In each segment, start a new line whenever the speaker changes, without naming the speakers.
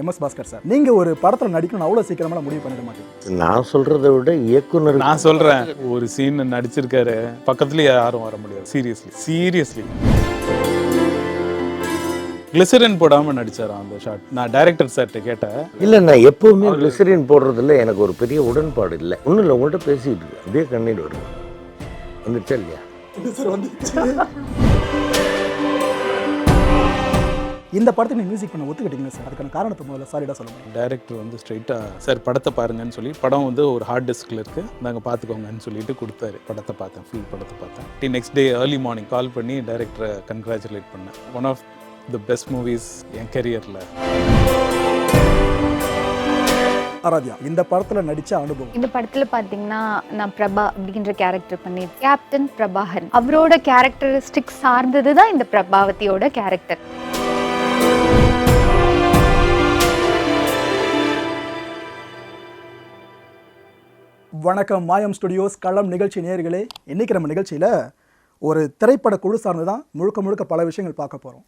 MS Bhaskar sir. நீங்கள் ஒரு படத்தில் நடிக்கணும்னு அவ்வளோ சீக்கிரமாக முடிவு பண்ணிட மாட்டீங்க
நான் சொல்றதை விட இயக்குனர்
நான் சொல்றேன். ஒரு சீன் நடிச்சிருக்காரு. பக்கத்துல யாரும் வர முடியாது. சீரியஸ்லி சீரியஸ்லி கிளிசரின் போடாம நடிச்சாரா அந்த ஷாட் நான் டைரக்டர் சார்கிட்ட கேட்டேன்.
இல்ல நான் எப்பவுமே கிளிசரின் போடுறதுல எனக்கு ஒரு பெரிய உடன்பாடு இல்லை. ஒன்றும் இல்லை உங்கள்கிட்ட பேசிட்டு இருக்கு அப்படியே கண்ணீர் வரும். வந்துச்சா இல்லையா?
சார் வந்து இந்த படத்துக்கு நீங்கள் மியூசிக் பண்ண ஒத்துக்கிட்டீங்க சார் அதுக்கான காரணத்தை முதல்ல சாரிடா சொல்லுங்கள்
டைரக்டர் வந்து ஸ்ட்ரைட்டாக சார் படத்தை பாருங்கன்னு சொல்லி படம் வந்து ஒரு ஹார்ட் டிஸ்கில் இருக்கு. நாங்கள் பார்த்துக்கோங்கன்னு சொல்லிட்டு கொடுத்தாரு. படத்தை பார்த்தேன் ஃபுல் படத்தை பார்த்தேன். The next day early morning call பண்ணி டைரக்டரை கங்க்ராச்சுலேட் பண்ணேன். One of the best movies என் கெரியரில்
ஆராத்யா இந்த படத்தில் நடித்த அனுபவம்?
இந்த படத்துல பாத்தீங்கன்னா நான் பிரபா அப்படின்ற கேரக்டர் பண்ணி கேப்டன் பிரபாகரன். அவரோட கேரக்டரிஸ்டிக் சார்ந்தது தான் இந்த பிரபாவதியோட கேரக்டர்
வணக்கம் மாயம் ஸ்டுடியோஸ் களம் நிகழ்ச்சி நேயர்களே. இன்றைக்கி நம்ம நிகழ்ச்சியில் ஒரு திரைப்பட குழு சார்ந்து தான் முழுக்க முழுக்க பல விஷயங்கள் பார்க்க போகிறோம்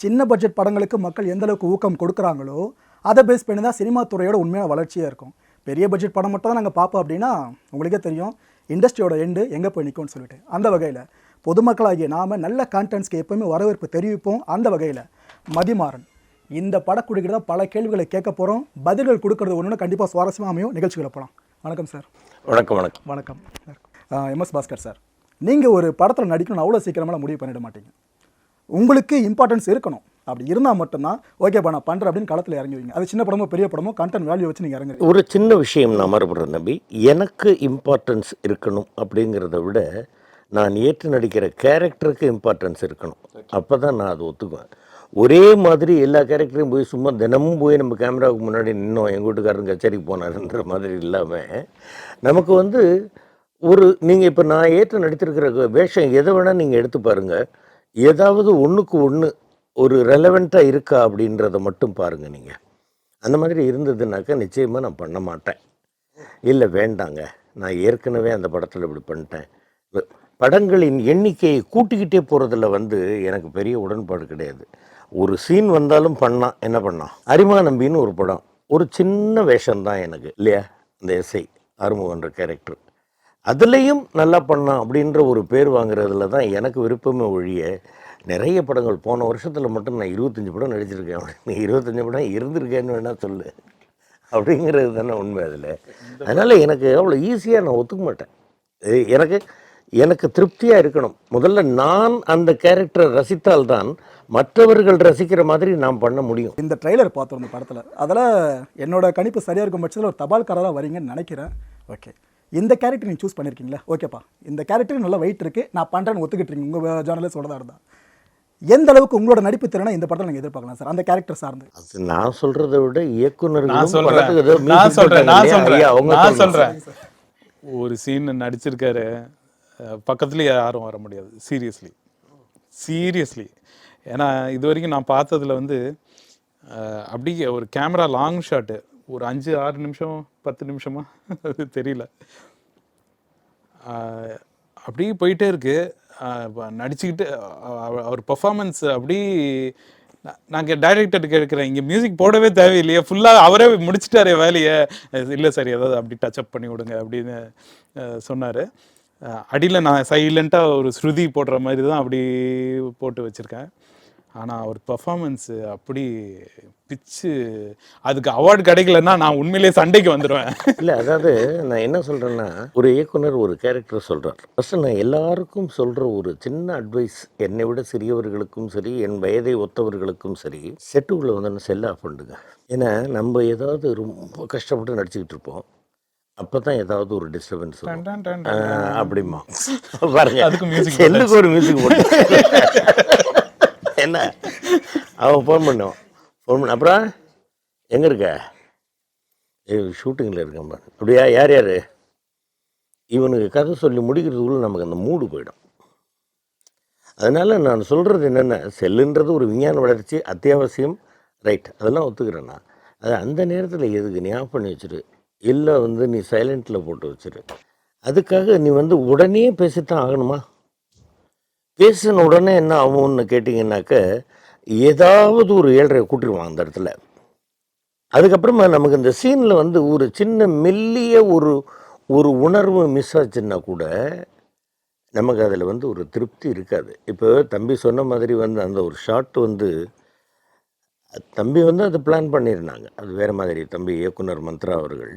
சின்ன பட்ஜெட் படங்களுக்கு மக்கள் எந்த அளவுக்கு ஊக்கம் கொடுக்குறாங்களோ அதை பேஸ் பண்ணி தான் சினிமா துறையோட உண்மையான வளர்ச்சியாக இருக்கும். பெரிய பட்ஜெட் படம் மட்டும் தான் நாங்கள் பார்ப்போம் அப்படின்னா உங்களுக்கே தெரியும் இண்டஸ்ட்ரியோட எண்டு எங்கே போய் நிற்கும்னு சொல்லிட்டு. அந்த வகையில் பொதுமக்களாகிய நாம நல்ல கான்டென்ட்ஸ்க்கு எப்போவுமே வரவேற்பு தெரிவிப்போம். அந்த வகையில் மதிமாறன். இந்த படக்குழுக்கிட்ட தான் பல கேள்விகளை கேட்க போகிறோம் பதில்கள் கொடுக்கறது ஒன்று கண்டிப்பாக சுவாரஸ்யமாக அமையும். நிகழ்ச்சிகளை போகலாம் வணக்கம் சார்.
வணக்கம் வணக்கம்.
வணக்கம். M S Bhaskar sir. நீங்கள் ஒரு படத்தில் நடிக்கணும்னு அவ்வளோ சீக்கிரமாக முடிவு பண்ணிட மாட்டீங்க. உங்களுக்கு இம்பார்ட்டன்ஸ் இருக்கணும். அப்படி இருந்தால் மட்டும்தான் ஓகேப்பா நான் பண்ணுறேன் அப்படின்னு களத்தில் இறங்குவீங்க அது சின்ன படமோ பெரிய படமோ கண்டென்ட் வேல்யூ வச்சு நீங்கள் இறங்குறீங்க.
ஒரு சின்ன விஷயம் நான் மறுபடுறேன் நபி எனக்கு இம்பார்ட்டன்ஸ் இருக்கணும் அப்படிங்கிறத விட நான் ஏற்று நடிக்கிற கேரக்டருக்கு இம்பார்ட்டன்ஸ் இருக்கணும். அப்போ தான் நான் அதை ஒத்துக்குவேன். ஒரே மாதிரி எல்லா கேரக்டரையும் போய் சும்மா தினமும் போய் நம்ம கேமராவுக்கு முன்னாடி நின்னோம். எங்கள் வீட்டுக்காரங்க கச்சேரிக்கு போனாருன்ற மாதிரி இல்லாமல் நமக்கு வந்து ஒரு நீங்கள் இப்போ நான் ஏற்று நடித்திருக்கிற வேஷம் எதை வேணால் நீங்கள் எடுத்து பாருங்கள் ஏதாவது ஒன்றுக்கு ஒன்று ஒரு ரெலவெண்ட்டாக இருக்கா அப்படின்றத மட்டும் பாருங்கள் நீங்கள் அந்த மாதிரி இருந்ததுனாக்கா நிச்சயமாக நான் பண்ண மாட்டேன். இல்லை வேண்டாங்க. நான் ஏற்கனவே அந்த படத்தில் இப்படி பண்ணிட்டேன். படங்களின் எண்ணிக்கையை கூட்டிக்கிட்டே போகிறதுல வந்து எனக்கு பெரிய உடன்பாடு கிடையாது. ஒரு சீன் வந்தாலும் பண்ணான் என்ன பண்ணான் அரிமா நம்பின்னு ஒரு படம். ஒரு சின்ன வேஷம்தான் எனக்கு இல்லையா? அந்த எஸ்ஐ அறுமுகன்ற கேரக்டர் அதுலேயும் நல்லா பண்ணான் அப்படின்ற ஒரு பேர் வாங்குறதுல தான் எனக்கு விருப்பமே ஒழிய நிறைய படங்கள். போன வருஷத்தில் மட்டும் நான் இருபத்தஞ்சி படம் நடிச்சிருக்கேன். அப்படின்னு இருபத்தஞ்சி படம் இருந்திருக்கேன்னு வேணால் சொல்லு. அப்படிங்கிறது தானே உண்மை அதில். அதனால் எனக்கு அவ்வளோ ஈஸியாக நான் ஒத்துக்க மாட்டேன். எனக்கு எனக்கு திருப்தியாக இருக்கணும். முதல்ல நான் அந்த கேரக்டரை ரசித்தால்தான் மற்றவர்கள் ரசிக்கிற மாதிரி நான் பண்ண முடியும்.
இந்த ட்ரெய்லர் பார்த்தோம் இந்த படத்தில் அதில் என்னோட கணிப்பு சரியாக இருக்கும் பட்சத்தில் ஒரு தபால்காரராக வரீங்கன்னு நினைக்கிறேன். ஓகே இந்த கேரக்டர் நீங்கள் சூஸ் பண்ணியிருக்கீங்களா ஓகேப்பா இந்த கேரக்டர் நல்ல வெயிட் இருக்குது நான் பண்ணுறேன்னு ஒத்துக்கிட்டு இருக்கீங்க. உங்கள் ஜேர்னலிஸ்ட் சொல்கிறதா இருந்தால் எந்த அளவுக்கு உங்களோட நடிப்பு திறனை இந்த படத்தில் நீங்கள் எதிர்பார்க்கலாம் சார்? அந்த கேரக்டர் சார்ந்து.
அது நான் சொல்றதை விட இயக்குனர்களும்
நான் சொல்றேன். நான் சொல்றேன். நான். சொல்றேன். ஒரு சீன் நடிச்சிருக்காரு. பக்கத்துலேயே யாரும் வர முடியாது. சீரியஸ்லி சீரியஸ்லி ஏன்னா இது வரைக்கும் நான் பார்த்ததில் வந்து அப்படியே ஒரு கேமரா லாங் ஷாட்டு ஒரு அஞ்சு ஆறு நிமிஷம் பத்து நிமிஷமா? அது தெரியல. அப்படியே போயிட்டே இருக்கு. நடிச்சுக்கிட்டு அவர் பெர்ஃபார்மன்ஸ் அப்படி நான் நாங்கள் டைரக்டர் கேட்குறேன் இங்கே மியூசிக் போடவே தேவையில்லையே. ஃபுல்லாக அவரே முடிச்சிட்டாரே வேலையை. இல்லை சார் ஏதாவது அப்படி டச்சப் பண்ணி விடுங்க அப்படின்னு சொன்னார். அடியில் நான் சைலண்ட்டாக ஒரு ஸ்ருதி போடுற மாதிரி தான் அப்படி போட்டு வச்சுருக்கேன். ஆனால் அவர் பர்ஃபாமன்ஸு அப்படி பிச்சு அதுக்கு அவார்டு கிடைக்கலன்னா நான் உண்மையிலேயே சண்டைக்கு வந்துடுவேன்
இல்லை அதாவது நான் என்ன சொல்கிறேன்னா ஒரு இயக்குனர் ஒரு கேரக்டர் சொல்கிறார் ஃபஸ்ட்டு நான் எல்லாருக்கும் சொல்கிற ஒரு சின்ன அட்வைஸ் என்னை விட சிறியவர்களுக்கும் சரி என் வயதை ஒத்தவர்களுக்கும் சரி செட்டுக்குள்ள வந்து செல் ஆஃப் பண்ணுங்க ஏன்னா நம்ம ஏதாவது ரொம்ப கஷ்டப்பட்டு நடிச்சுக்கிட்டு இருப்போம். அப்பதான் ஏதாவது ஒரு டிஸ்டர்பன்ஸ் அப்படிமா பாருங்க. செல்லுக்கு ஒரு மியூசிக் போட்டு. என்ன? அவன் ஃபோன் பண்ணுவான் ஃபோன் பண்ண. அப்புறம்? எங்கே இருக்க? ஷூட்டிங்கில் இருக்கேன் பாரு. அப்படியா? யார் யார்? இவனுக்கு கதை சொல்லி முடிக்கிறதுக்குள்ள நமக்கு அந்த மூடு போயிடும். அதனால் நான் சொல்கிறது என்னென்ன செல்லுன்றது ஒரு விஞ்ஞான வளர்ச்சி அத்தியாவசியம். ரைட் அதெல்லாம் ஒத்துக்கிறேன் நான். அது அந்த நேரத்தில் எதுக்கு? ஆஃப் பண்ணி வச்சிரு. இல்லை வந்து நீ சைலண்ட்டில் போட்டு வச்சிரு. அதுக்காக நீ வந்து உடனே பேசித்தான் ஆகணுமா? பேசின உடனே என்ன ஆகும்னு கேட்டிங்கன்னாக்க ஏதாவது ஒரு ஏழரை கூட்டிடுவான் அந்த இடத்துல. அதுக்கப்புறமா நமக்கு இந்த சீனில் வந்து ஒரு சின்ன மெல்லிய ஒரு ஒரு உணர்வு மிஸ் ஆச்சுன்னா கூட நமக்கு அதில் வந்து ஒரு திருப்தி இருக்காது. இப்போ தம்பி சொன்ன மாதிரி வந்து அந்த ஒரு ஷாட் வந்து தம்பி வந்து அதை பிளான் பண்ணியிருந்தாங்க அது வேறு மாதிரி தம்பி இயக்குனர் மந்த்ரா அவர்கள்.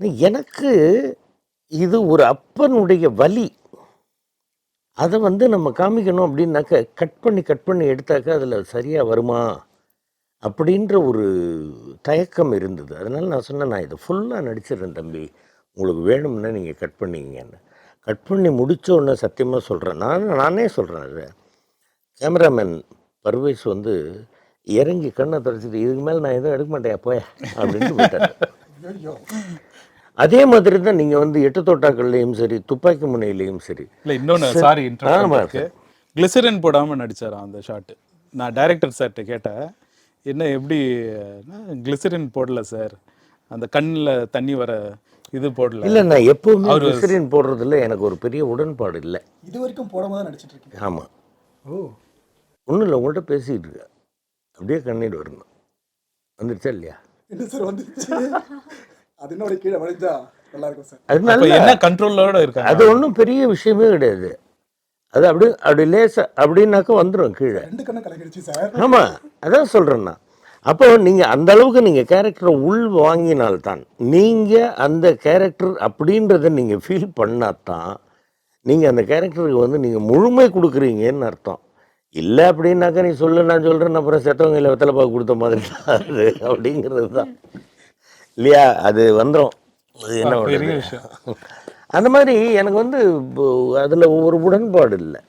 எனக்கு இது ஒரு அப்பனுடைய வலி. அதை வந்து நம்ம காமிக்கணும் அப்படின்னாக்க கட் பண்ணி கட் பண்ணி எடுத்தாக்க அதில் சரியாக வருமா? அப்படின்ற ஒரு தயக்கம் இருந்தது. அதனால் நான் சொன்னேன் நான் இதை ஃபுல்லாக நடிச்சிடுறேன் தம்பி. உங்களுக்கு வேணும்னா நீங்கள் கட் பண்ணிங்கன்னு கட் பண்ணி முடிச்ச உடனே சத்தியமாக சொல்கிறேன் நான் நானே சொல்கிறேன் அது. கேமராமேன் பர்வேஸ் வந்து இறங்கி கண்ணை தொடச்சிட்டு இதுக்கு மேலே நான் எதுவும் எடுக்க மாட்டேன் போய் அப்படின்ட்டு போயிட்டாரு அதே மாதிரி தான் நீங்கள் வந்து எட்டு தோட்டாக்கள்லேயும் சரி துப்பாக்கி முனையிலையும் சரி.
இல்ல இன்னொன்னு சாரி. கிளிசரின் போடாம நடிச்சாராம் அந்த ஷாட் நான் டைரக்டர் சார்கிட்ட கேட்டேன். என்ன எப்படி கிளிசரின் போடல சார் அந்த கண்ணில் தண்ணி வர இது போடல.
இல்லை நான் எப்போவுமே கிளிசரின் போடுறதுல எனக்கு ஒரு பெரிய உடன்பாடு இல்லை.
இது வரைக்கும் போடாம தான் நடிச்சிட்டு இருக்கீங்க.
ஆமாம்
ஓ.
ஒன்றும் இல்லை உங்கள்கிட்ட பேசிகிட்டு இருக்கேன். அப்படியே கண்ணீர் வரணும். வந்துருச்சா இல்லையா?
என்ன சார் வந்துருச்சு? அது என்னோட கீழே வளைஞ்சா நல்லா இருக்கும் சார்.
அது
அப்ப
நல்ல
என்ன கண்ட்ரோலோட இருக்காங்க?
அது ஒன்றும் பெரிய விஷயமே கிடையாது. அது அப்படி அப்படி லேசா அப்படின்னாக்க வந்துடும் கீழே.
ரெண்டு கண்ணம் கலங்கிடுச்சு சார்.
ஆமாம் அதான் சொல்கிறேன் நான். அப்போ நீங்கள் அந்த அளவுக்கு நீங்கள் கேரக்டரை உள் வாங்கினால்தான் நீங்கள் அந்த கேரக்டர் அப்படின்றத நீங்கள் ஃபீல் பண்ணாதான் நீங்கள் அந்த கேரக்டருக்கு வந்து நீங்கள் முழுமை கொடுக்குறீங்கன்னு அர்த்தம். இல்லை அப்படின்னாக்கா நீ சொல்லு நான் சொல்கிறேன் அப்புறம் செத்தவங்க இல்லை வெத்தலை பாக்கு கொடுத்த மாதிரி தான் அது அப்படிங்கிறது தான். இல்லையா? அது வந்துடும் அது என்ன பண்ணுறது
விஷயம்.
அந்த மாதிரி எனக்கு வந்து அதில் ஒரு உடன்பாடு இல்லை.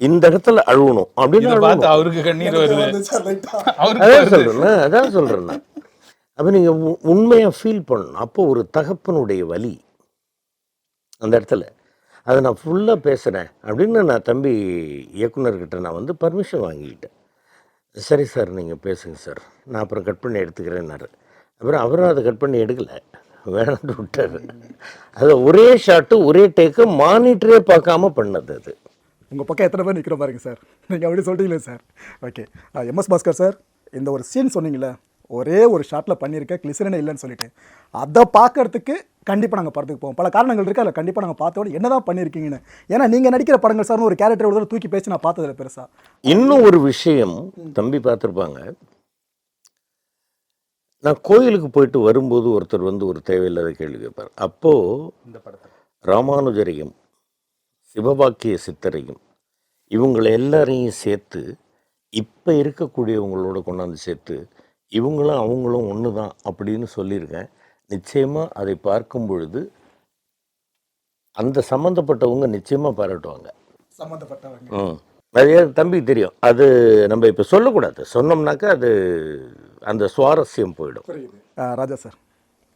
இந்த இடத்துல அழுவணும். அப்படின்னு
பார்த்து அவருக்கு கண்ணீர் வருது.
அதான். சொல்கிறேன் அதான் சொல்கிறேன் நான். அப்போ நீங்கள் உண்மையாக ஃபீல் பண்ணணும். அப்போ ஒரு தகப்பனுடைய வலி அந்த இடத்துல. அதை நான் ஃபுல்லாக பேசுகிறேன் அப்படின்னு நான் தம்பி இயக்குனர்கிட்ட நான் வந்து பர்மிஷன் வாங்கிக்கிட்டேன். சரி சார் நீங்கள் பேசுங்க சார். நான் அப்புறம் கட் பண்ணி எடுத்துக்கிறேன்னாரு. அப்புறம் அவரும் அதை கட் பண்ணி எடுக்கலை. வேணாம்னு விட்டாரு. அது ஒரே ஷாட்டு ஒரே டேக்கு மானிட்டரே பார்க்காம பண்ணது அது.
உங்கள் பக்கம் எத்தனை பேர் நிற்கிற பாருங்க சார் நீங்கள் அப்படி சொல்லிட்டீங்களே sir okay M S Bhaskar sir இந்த ஒரு சீன் சொன்னீங்களே ஒரே ஒரு ஷாட்டில் பண்ணியிருக்கேன் கிளிசரனே இல்லைன்னு சொல்லிட்டு. அதை பார்க்கறதுக்கு கண்டிப்பாக நாங்கள் படத்துக்கு போவோம். பல காரணங்கள் இருக்குது அதில் கண்டிப்பாக நாங்கள் பார்த்தோட என்ன தான் பண்ணியிருக்கீங்கன்னு. ஏன்னா நீங்கள் நடிக்கிற படங்கள் சார்னு ஒரு கேரக்டர் ஒரு தூக்கி பேசி நான் பார்த்ததில்ல பெருசாக
இன்னும் ஒரு விஷயம் தம்பி பார்த்துருப்பாங்க. நான் கோயிலுக்கு போயிட்டு வரும்போது ஒருத்தர் வந்து ஒரு தேவையில்லாத கேள்வி கேட்பார். அப்போது
இந்த படத்தை
ராமானுஜரையும் சிவபாக்கிய சித்தரையும் இவங்களை எல்லாரையும் சேர்த்து இப்போ இருக்கக்கூடியவங்களோட கொண்டாந்து சேர்த்து இவங்களும் அவங்களும் ஒன்று தான் அப்படின்னு சொல்லியிருக்கேன். நிச்சயமாக அதை பார்க்கும் பொழுது அந்த சம்மந்தப்பட்டவங்க நிச்சயமாக பாராட்டுவாங்க.
சம்மந்தப்பட்டவங்க
ம். அது தம்பிக்கு தெரியும். அது நம்ம இப்போ சொல்லக்கூடாது. சொன்னோம்னாக்கா அது அந்த சுவாரஸ்யம் போயிடும்.
ராஜா சார்.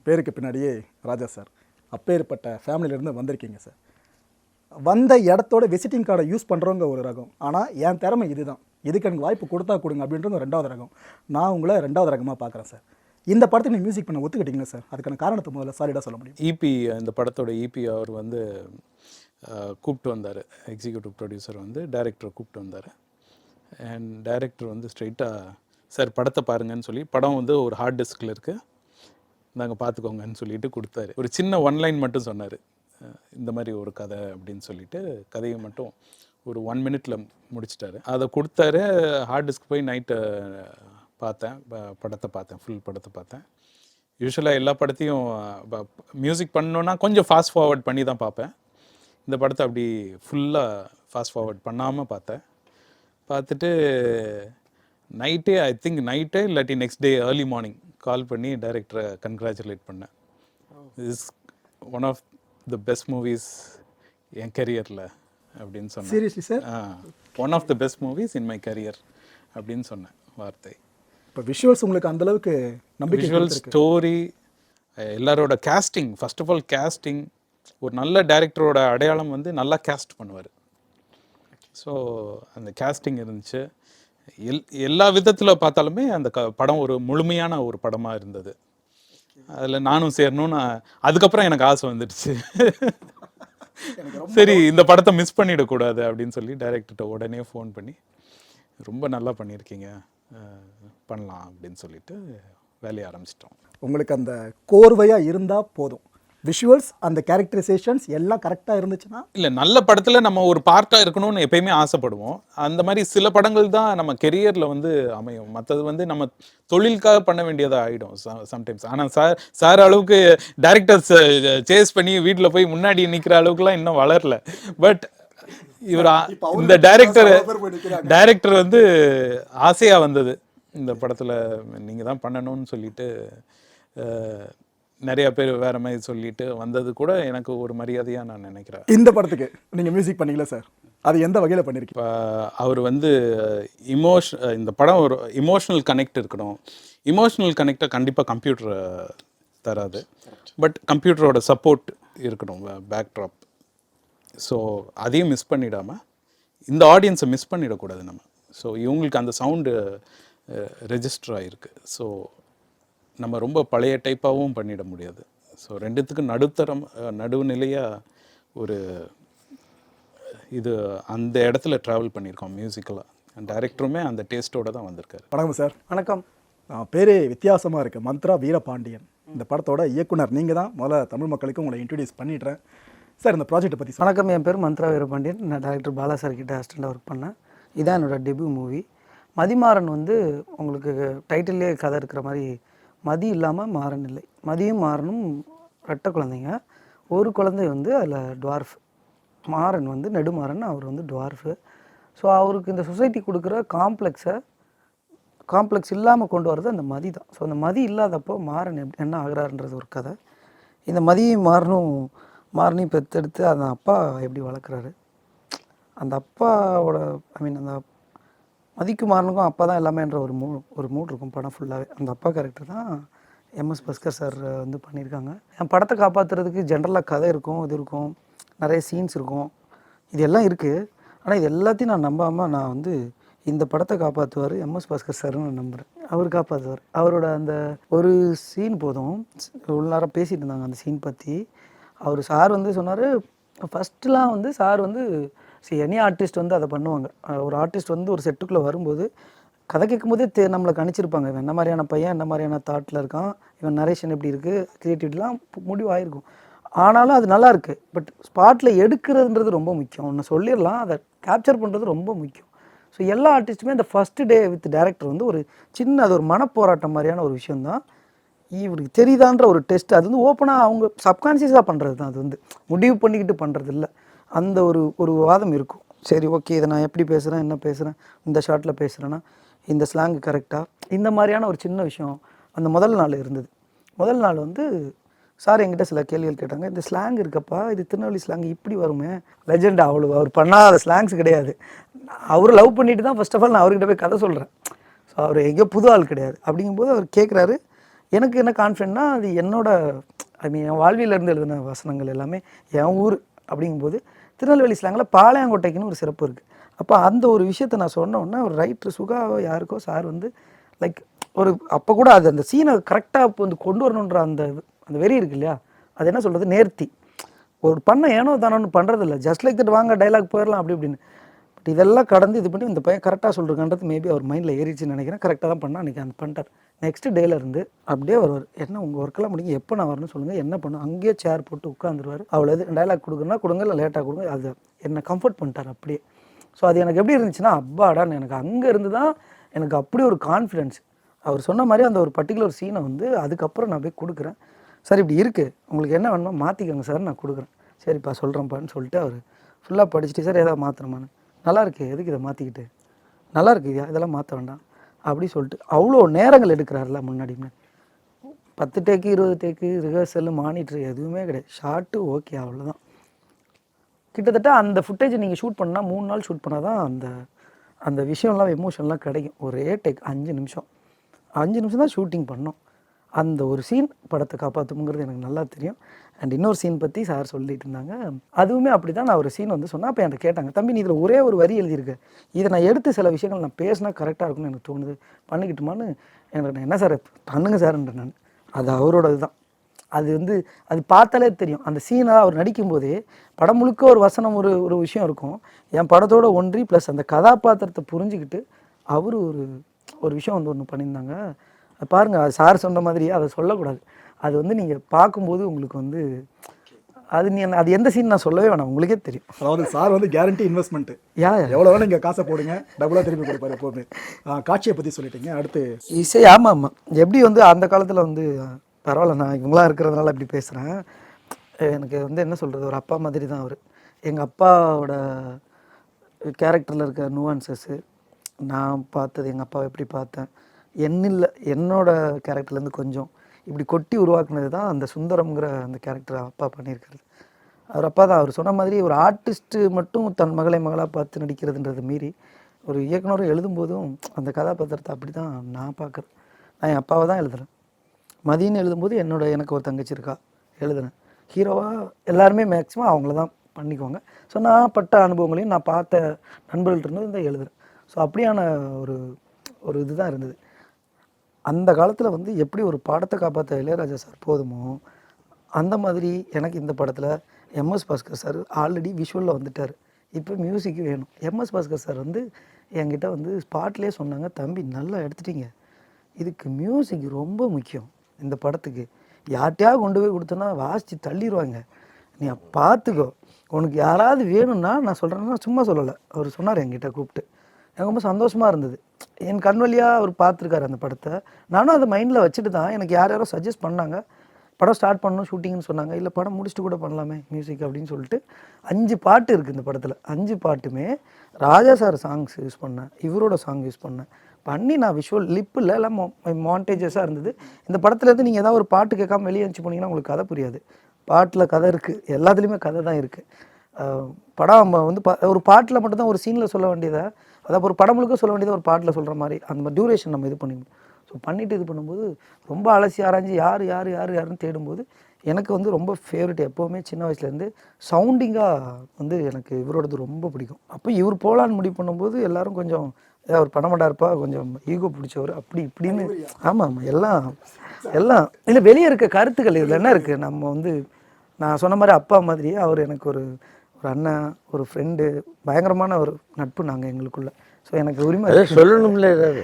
பேருக்கு பின்னாடியே ராஜா சார். அப்பேற்பட்ட ஃபேமிலியிலேருந்து வந்திருக்கீங்க சார். வந்த இடத்தோட விசிட்டிங் கார்டை யூஸ் பண்ணுறவங்க ஒரு ரகம். ஆனால் என் திறமை இதுதான். இதுக்கு எனக்கு வாய்ப்பு கொடுத்தா கொடுங்க அப்படின்றது ரெண்டாவது ரகம். நான் உங்களை ரெண்டாவது ரகமாக பார்க்குறேன் சார். இந்த படத்துக்கு நீங்கள் மியூசிக் பண்ண ஒத்துக்கிட்டீங்களா சார்? அதுக்கான காரணத்தை முதல்ல சாலிடாக சொல்ல முடியும்?
இபி இந்த படத்தோட இபி அவர் வந்து கூப்பிட்டு வந்தார். எக்ஸிக்யூட்டிவ் ப்ரொடியூசர் வந்து டைரக்டரை கூப்பிட்டு வந்தார். அண்ட் டைரக்டர் வந்து ஸ்ட்ரைட்டாக சார் படத்தை பாருங்கன்னு சொல்லி படம் வந்து ஒரு ஹார்ட் டிஸ்கில் இருக்குது நாங்கள் பார்த்துக்கோங்கன்னு சொல்லிட்டு கொடுத்தாரு. ஒரு சின்ன ஒன் லைன் மட்டும் சொன்னார். இந்த மாதிரி ஒரு கதை அப்படின்னு சொல்லிட்டு கதையை மட்டும் ஒரு ஒன் மினிட்ல முடிச்சிட்டாரு. அதை கொடுத்தாரு. ஹார்ட் டிஸ்க் போய் நைட்டு பார்த்தேன். படத்தை பார்த்தேன். ஃபுல் படத்தை பார்த்தேன். யூஸ்வலாக எல்லா படத்தையும் மியூசிக் பண்ணோன்னா கொஞ்சம் ஃபாஸ்ட் ஃபார்வர்ட் பண்ணி தான் பார்ப்பேன். இந்த படத்தை அப்படி ஃபுல்லாக ஃபாஸ்ட் ஃபார்வர்ட் பண்ணாமல் பார்த்தேன். பார்த்துட்டு நைட்டே ஐ திங்க் நைட்டே இல்லாட்டி next day early morning call பண்ணி டைரக்டரை கங்க்ராச்சுலேட் பண்ணேன். Is one of the best movies என் கரியரில் அப்படின்னு சொன்னேன்.
Seriously sir
one of the best movies in my career அப்படின்னு சொன்னேன் வார்த்தை.
இப்போ விஷுவல்ஸ் உங்களுக்கு அந்த அளவுக்கு நம்பிக்கை
விஷுவல். ஸ்டோரி எல்லாரோட casting first of all casting ஒரு நல்ல டைரக்டரோட அடையாளம் வந்து நல்லா கேஸ்ட் பண்ணுவார். ஸோ அந்த casting இருந்துச்சு. எல் எல்லா விதத்தில் பார்த்தாலுமே அந்த க படம் ஒரு முழுமையான ஒரு படமாக இருந்தது. அதில் நானும் சேரணும்னு அதுக்கப்புறம் எனக்கு ஆசை வந்துடுச்சு. சரி இந்த படத்தை மிஸ் பண்ணிடக்கூடாது அப்படின்னு சொல்லி டைரக்டர்கிட்ட உடனே ஃபோன் பண்ணி ரொம்ப நல்லா பண்ணியிருக்கீங்க. பண்ணலாம் அப்படின்னு சொல்லிட்டு வேலையை ஆரம்பிச்சிட்டோம்.
உங்களுக்கு அந்த கோர்வையாக இருந்தால் போதும். விஷுவல்ஸ் அந்த கேரக்டரைசேஷன்ஸ் எல்லாம் கரெக்டாக இருந்துச்சுன்னா?
இல்லை நல்ல படத்தில் நம்ம ஒரு பார்ட்டாக இருக்கணும்னு எப்பயுமே ஆசைப்படுவோம். அந்த மாதிரி சில படங்கள் தான் நம்ம கெரியரில் வந்து அமையும். மற்றது வந்து நம்ம தொழிலுக்காக பண்ண வேண்டியதாக ஆகிடும் சம்டைம்ஸ் ஆனால் சார் சார் அளவுக்கு டேரக்டர்ஸ் சேஸ் பண்ணி வீட்டில் போய் முன்னாடி நிற்கிற அளவுக்குலாம் இன்னும் வளரல. பட் இவர் இந்த டைரக்டர். டைரக்டர் வந்து ஆசையாக வந்தது. இந்த படத்தில் நீங்கள் தான் பண்ணணும்னு சொல்லிட்டு நிறைய பேர் வேற மாதிரி சொல்லிட்டு வந்தது கூட எனக்கு ஒரு மரியாதையாக நான் நினைக்கிறேன்.
இந்த படத்துக்கு நீங்கள் மியூசிக் பண்ணீங்களா சார் அது எந்த வகையில் பண்ணியிருக்கீங்க
இப்போ அவர் வந்து இமோஷ் இந்த படம் ஒரு இமோஷனல் கனெக்ட் இருக்கணும். இமோஷனல் கனெக்டை கண்டிப்பாக கம்ப்யூட்டர் தராது. பட் கம்ப்யூட்டரோட சப்போர்ட் இருக்கணும் பேக்ட்ராப் ஸோ அதையும் மிஸ் பண்ணிடாமல் இந்த ஆடியன்ஸை மிஸ் பண்ணிடக்கூடாது நம்ம. ஸோ இவங்களுக்கு அந்த சவுண்டு ரெஜிஸ்டர் ஆகிருக்கு ஸோ நம்ம ரொம்ப பழைய டைப்பாகவும் பண்ணிட முடியாது. ஸோ ரெண்டுத்துக்கும் நடுத்தரம் நடுவுநிலையாக ஒரு இது அந்த இடத்துல ட்ராவல் பண்ணியிருக்கோம் மியூசிக்கலாக டைரக்டருமே அந்த டேஸ்ட்டோட தான் வந்திருக்காரு.
வணக்கம் சார்.
வணக்கம்.
பேரே வித்தியாசமாக இருக்குது மந்த்ரா வீரபாண்டியன். இந்த படத்தோட இயக்குனர் நீங்கள் தான். முதல்ல தமிழ் மக்களுக்கு உங்களை இன்ட்ரடியூஸ் பண்ணிடுறேன். சார் இந்த ப்ராஜெக்ட்டை பற்றி
வணக்கம். என் பேர் மந்த்ரா வீரபாண்டியன். நான் டைரக்டர் பாலா சார் கிட்ட அசிஸ்டண்டாக ஒர்க் பண்ணேன். இதான் என்னோட டெபியூ மூவி மதிமாறன் வந்து உங்களுக்கு டைட்டிலே கதை இருக்கிற மாதிரி மதி இல்லாமல் மாறன் இல்லை மதியும் மாறனும் ரெட்டை குழந்தைங்க. ஒரு குழந்தை வந்து அதில் டுவார்ஃப் மாறன் வந்து நெடுமாறன் அவர் வந்து டுவார்ஃபு ஸோ அவருக்கு இந்த சொசைட்டி கொடுக்குற காம்ப்ளெக்ஸை காம்ப்ளெக்ஸ் இல்லாமல் கொண்டு வர்றது அந்த மதி தான். ஸோ அந்த மதி இல்லாதப்போ மாறன் எப்படி என்ன ஆகுறாருன்றது ஒரு கதை. இந்த மதியும் மாறனும் மாறனையும் பெற்றெடுத்து அந்த அப்பா எப்படி வளர்க்குறாரு? அந்த அப்பாவோட ஐ மீன் அந்த மதிக்கு மாறனுக்கும் அப்பா தான் எல்லாமேன்ற ஒரு மூ ஒரு மூட் இருக்கும் படம் ஃபுல்லாகவே அந்த அப்பா கேரக்டர் தான் எம்எஸ் பஸ்கர் சார் வந்து பண்ணியிருக்காங்க என் படத்தை காப்பாற்றுறதுக்கு ஜென்ரலாக கதை இருக்கும் இது இருக்கும் நிறைய சீன்ஸ் இருக்கும். இது எல்லாம் இருக்குது ஆனால் இது எல்லாத்தையும் நான் நம்பாமல் நான் வந்து இந்த படத்தை காப்பாற்றுவார் எம்எஸ் பாஸ்கர் சார்னு நான் நம்புகிறேன் அவர் காப்பாற்றுவார் அவரோட அந்த ஒரு சீன் போதும். இவ்வளோ நேரம் இருந்தாங்க அந்த சீன் பற்றி அவர் சார் வந்து சொன்னார் ஃபஸ்ட்டுலாம் வந்து சார் வந்து ஸோ எனி ஆர்டிஸ்ட் வந்து அதை பண்ணுவாங்க. ஒரு ஆர்டிஸ்ட் வந்து ஒரு செட்டுக்குள்ளே வரும்போது கதை கேட்கும்போதே தே நம்மளை கணிச்சிருப்பாங்க. இவன் என்ன மாதிரியான பையன் என்ன மாதிரியான தாட்டில் இருக்கான் இவன் நரேஷன் எப்படி இருக்குது க்ரியேட்டிவிட்டிலாம் முடிவாயிருக்கும். ஆனாலும் அது நல்லா இருக்குது பட் ஸ்பாட்டில் எடுக்கிறதுன்றது ரொம்ப முக்கியம். ஒன்று சொல்லிடலாம். அதை கேப்சர் பண்ணுறது ரொம்ப முக்கியம். ஸோ எல்லா ஆர்டிஸ்ட்டுமே அந்த ஃபஸ்ட்டு டே வித் டேரக்டர் வந்து ஒரு சின்ன அது ஒரு மனப்போராட்டம் மாதிரியான ஒரு விஷயந்தான் இவருக்கு தெரியுதான்ற ஒரு டெஸ்ட் அது வந்து ஓப்பனாக அவங்க சப்கான்சியஸாக பண்ணுறது தான் அது வந்து முடிவு பண்ணிக்கிட்டு பண்ணுறது இல்லை அந்த ஒரு ஒரு வாதம் இருக்கும். சரி ஓகே இதை நான் எப்படி பேசுகிறேன் என்ன பேசுகிறேன் இந்த ஷார்ட்டில் பேசுகிறேன்னா இந்த ஸ்லாங் கரெக்டாக இந்த மாதிரியான ஒரு சின்ன விஷயம் அந்த முதல் நாள் இருந்தது. முதல் நாள் வந்து சார் என்கிட்ட சில கேள்விகள் கேட்டாங்க. இந்த ஸ்லாங் இருக்கப்பா இது திருநெல்வேலி ஸ்லாங் இப்படி வருமே? லெஜெண்ட் அவ்வளோ அவர் பண்ணாத ஸ்லாங்ஸ் கிடையாது. அவர் லவ் பண்ணிட்டு தான் ஃபஸ்ட் ஆஃப் ஆல் நான் அவர்கிட்ட போய் கதை சொல்கிறேன் ஸோ அவர் எங்கேயோ புது ஆள் கிடையாது. அப்படிங்கும்போது அவர் கேட்குறாரு எனக்கு என்ன கான்ஃபிடென்ட்னா அது என்னோட ஐ மீன் என் வாழ்வியிலேருந்து எழுதின வசனங்கள் எல்லாமே என் ஊர் அப்படிங்கும்போது திருநெல்வேலி ஸ்லாங்கில் பாளையங்கோட்டைக்குன்னு ஒரு சிறப்பு இருக்குது அப்போ அந்த ஒரு விஷயத்தை நான் சொன்னோன்னா ஒரு ரைட்ரு சுகாவோ யாருக்கோ சார் வந்து லைக் ஒரு அப்போ கூட அது அந்த சீனை கரெக்டாக இப்போ வந்து கொண்டு வரணுன்ற அந்த அந்த வெறி இருக்கு இல்லையா? அது என்ன சொல்கிறது நேர்த்தி. ஒரு பண்ண ஏனோ தானோன்னு பண்ணுறதில்ல ஜஸ்ட் லைக் தட் வாங்க டைலாக் போயிடலாம் அப்படி இப்படின்னு. பட் இதெல்லாம் கடந்து இது பண்ணி இந்த பையன் கரெக்டாக சொல்கிறேன்றது மேபி அவர் மைண்டில் ஏறிச்சுன்னு நினைக்கிறேன். கரெக்டாக தான் பண்ணால் அன்றைக்கி அந்த பண்ணிட்டார் நெக்ஸ்ட் டேலேருந்து அப்படியே வருவார். என்ன உங்கள் ஒர்க்கெல்லாம் முடிஞ்சு எப்போ நான் வரணும்னு சொல்லுங்கள் என்ன பண்ணும் அங்கேயே சேர் போட்டு உட்காந்துருவார் அவ்வளோ இது. டைலாக் கொடுக்குறனா கொடுங்க இல்லை லேட்டாக கொடுங்க. அது என்னை கம்ஃபர்ட் பண்ணிட்டார் அப்படியே. ஸோ அது எனக்கு எப்படி இருந்துச்சுன்னா அப்பாடான்னு எனக்கு அங்கே இருந்து தான் எனக்கு அப்படி ஒரு கான்ஃபிடென்ஸ் அவர் சொன்ன மாதிரி அந்த ஒரு பர்டிகுலர் சீனை வந்து அதுக்கப்புறம் நான் போய் கொடுக்குறேன். சார் இப்படி இருக்குது உங்களுக்கு என்ன வேணுமோ மாற்றிக்கோங்க சார் நான் கொடுக்குறேன். சரிப்பா சொல்கிறேன்ப்பான்னு சொல்லிட்டு அவர் ஃபுல்லாக படிச்சுட்டு சார் ஏதாவது மாற்றணுமான்னு நல்லா இருக்கு எதுக்கு இதை மாற்றிக்கிட்டு நல்லா இருக்கு இதா இதெல்லாம் மாற்ற வேண்டாம். அப்படி சொல்லிட்டு அவ்வளோ நேரங்கள் எடுக்கிறாருல முன்னாடி பத்து டேக்கு இருபது டேக்கு ரிஹர்சல் மானிட்ரு எதுவுமே கிடையாது. ஷார்ட்டு ஓகே அவ்வளோதான் கிட்டத்தட்ட அந்த ஃபுட்டேஜை நீங்கள் ஷூட் பண்ணால் மூணு நாள் ஷூட் பண்ணால் தான் அந்த அந்த விஷயம்லாம் எமோஷன்லாம் கிடைக்கும். ஒரே டேக் அஞ்சு நிமிஷம். அஞ்சு நிமிஷம் தான் ஷூட்டிங் பண்ணோம். அந்த ஒரு சீன் படத்தை காப்பாற்றுங்கிறது எனக்கு நல்லா தெரியும். அண்ட் இன்னொரு சீன் பற்றி சார் சொல்லிட்டு இருந்தாங்க. அதுவுமே அப்படி தான் நான் ஒரு சீன் வந்து சொன்னேன். அப்போ என்கிட்ட கேட்டாங்க தம்பி நீ இதில் ஒரே ஒரு வரி எழுதியிருக்கு. இதை நான் எடுத்து சில விஷயங்கள் நான் பேசினா கரெக்டாக இருக்கும்னு எனக்கு தோணுது. பண்ணிக்கிட்டுமான்னு எனக்கு நான் என்ன சார் பண்ணுங்க சார்ன்ற நான். அது அவரோட இதுதான் அது வந்து அது பார்த்தாலே தெரியும். அந்த சீனை அவர் நடிக்கும்போதே படம் முழுக்க ஒரு வசனம் ஒரு ஒரு விஷயம் இருக்கும். என் படத்தோட ஒன்றி ப்ளஸ் அந்த கதாபாத்திரத்தை புரிஞ்சுக்கிட்டு அவர் ஒரு ஒரு விஷயம் வந்து ஒன்று பண்ணியிருந்தாங்க. பாருங்கள் அது சார் சொன்ன மாதிரி அதை சொல்லக்கூடாது. அது வந்து நீங்கள் பார்க்கும்போது உங்களுக்கு வந்து அது நீ அது எந்த சீன் நான் சொல்லவே வேணாம். உங்களுக்கே தெரியும்.
அதாவது சார் வந்து கேரண்டி இன்வெஸ்ட்மெண்ட்
யா
எவ்வளோ வேணும் நீங்கள் காசை போடுங்க. டபுளாக திருப்பி கொடுப்பாரு எப்போவுமே. ஆ, காட்சியை பற்றி சொல்லிட்டீங்க. அடுத்து
இசை ஆமாம் ஆமாம் எப்படி வந்து அந்த காலத்தில் வந்து பரவாயில்ல நான் இவங்களாம் இருக்கிறதுனால இப்படி பேசுகிறேன் எனக்கு வந்து என்ன சொல்கிறது ஒரு அப்பா மாதிரி தான் அவர். எங்கள் அப்பாவோட கேரக்டரில் இருக்க நுவான்சஸ்ஸு நான் பார்த்தது எங்கள் அப்பாவை எப்படி பார்த்தேன். என்னில் என்னோட கேரக்டர்லேருந்து கொஞ்சம் இப்படி கொட்டி உருவாக்குனது தான் அந்த சுந்தரம்ங்கிற அந்த கேரக்டர் அப்பா பண்ணியிருக்கிறது. அவர் அப்பா தான் அவர் சொன்ன மாதிரி ஒரு ஆர்டிஸ்ட்டு மட்டும் தன் மகளை மகளாக பார்த்து நடிக்கிறதுன்றது மீறி ஒரு இயக்குனரும் எழுதும்போதும் அந்த கதாபாத்திரத்தை அப்படி தான் நான் பார்க்குறேன். நான் என் அப்பாவை தான் எழுதுகிறேன் மதியன்னு எழுதும்போது என்னோட எனக்கு ஒரு தங்கச்சி இருக்கா எழுதுனேன் ஹீரோவாக எல்லாருமே மேக்ஸிமம் அவங்கள தான் பண்ணிக்குவாங்க. ஸோ நான் பட்ட அனுபவங்களையும் நான் பார்த்த நண்பர்கள்ட்ட இருந்து இந்த எழுதுகிறேன் ஸோ அப்படியான ஒரு ஒரு இதுதான் இருந்தது. அந்த காலத்தில் வந்து எப்படி ஒரு பாடத்தை காப்பாற்ற இளையராஜா சார் போதுமோ அந்த மாதிரி எனக்கு இந்த படத்தில் M S Bhaskar sir already விஷுவலில் வந்துட்டார். இப்போ மியூசிக் வேணும். எம்எஸ் பாஸ்கர் சார் வந்து என்கிட்ட வந்து ஸ்பாட்லேயே சொன்னாங்க தம்பி நல்லா எடுத்துட்டீங்க. இதுக்கு மியூசிக் ரொம்ப முக்கியம் இந்த படத்துக்கு. யார்கிட்டயாவது கொண்டு போய் கொடுத்தோன்னா வாசித்து தள்ளிடுவாங்க நீ பார்த்துக்கோ உனக்கு யாராவது வேணும்னா நான் சொல்கிறேன்னா சும்மா சொல்லலை. அவர் சொன்னார் என்கிட்ட கூப்பிட்டு. எனக்கு ரொம்ப சந்தோஷமாக இருந்தது. என் கண் வழியாக அவர் பார்த்துருக்காரு அந்த படத்தை. நானும் அதை மைண்டில் வச்சுட்டு தான் எனக்கு யார் யாரோ சஜஸ்ட் பண்ணாங்க. படம் ஸ்டார்ட் பண்ணணும் ஷூட்டிங்னு சொன்னாங்க. இல்லை படம் முடிச்சுட்டு கூட பண்ணலாமே மியூசிக் அப்படின்னு சொல்லிட்டு. அஞ்சு பாட்டு இருக்குது இந்த படத்தில். அஞ்சு பாட்டுமே ராஜா சார் சாங்ஸ் யூஸ் பண்ணேன். இவரோட சாங் யூஸ் பண்ணேன். பண்ணி நான் விஷுவல் லிப்பில் எல்லாம் மாண்டேஜஸாக இருந்தது. இந்த படத்துலேருந்து நீங்கள் ஏதாவது ஒரு பாட்டு கேட்காம வெளியே அனுப்பிச்சு போனீங்கன்னா உங்களுக்கு கதை புரியாது. பாட்டில் கதை இருக்குது எல்லாத்துலேயுமே கதை தான் இருக்குது படம் வந்து பா ஒரு பாட்டில் மட்டும்தான் ஒரு சீனில் சொல்ல வேண்டியதை? அதாவது ஒரு படம் முழுக்க சொல்ல வேண்டியதை ஒரு பாட்டில் சொல்கிற மாதிரி அந்த மாதிரி டியூரேஷன் நம்ம இது பண்ணிக்கணும். ஸோ பண்ணிவிட்டு இது பண்ணும்போது ரொம்ப அலசி ஆராய்ஞ்சு யார் யார் யார் யாருன்னு தேடும்போது எனக்கு வந்து ரொம்ப ஃபேவரட் எப்போவுமே சின்ன வயசுலேருந்து சவுண்டிங்காக வந்து எனக்கு இவரோடது ரொம்ப பிடிக்கும். அப்போ இவர் போகலான்னு முடிவு பண்ணும்போது எல்லாரும் கொஞ்சம் "ஏ, அவர் பண்ண மாட்டாருப்பா கொஞ்சம் ஈகோ பிடிச்சவர் அப்படி இப்படின்னு ஆமாம் ஆமாம் எல்லாம் எல்லாம். இல்லை வெளியே இருக்க கருத்துக்கள் இதில் என்ன இருக்குது நம்ம வந்து நான் சொன்ன மாதிரி அப்பா மாதிரி அவர் எனக்கு ஒரு ஒரு அண்ணன் ஒரு ஃப்ரெண்டு பயங்கரமான ஒரு நட்பு நாங்கள் எங்களுக்குள்ள. ஸோ எனக்கு உரிமை
சொல்லணும்ல ஏதாவது?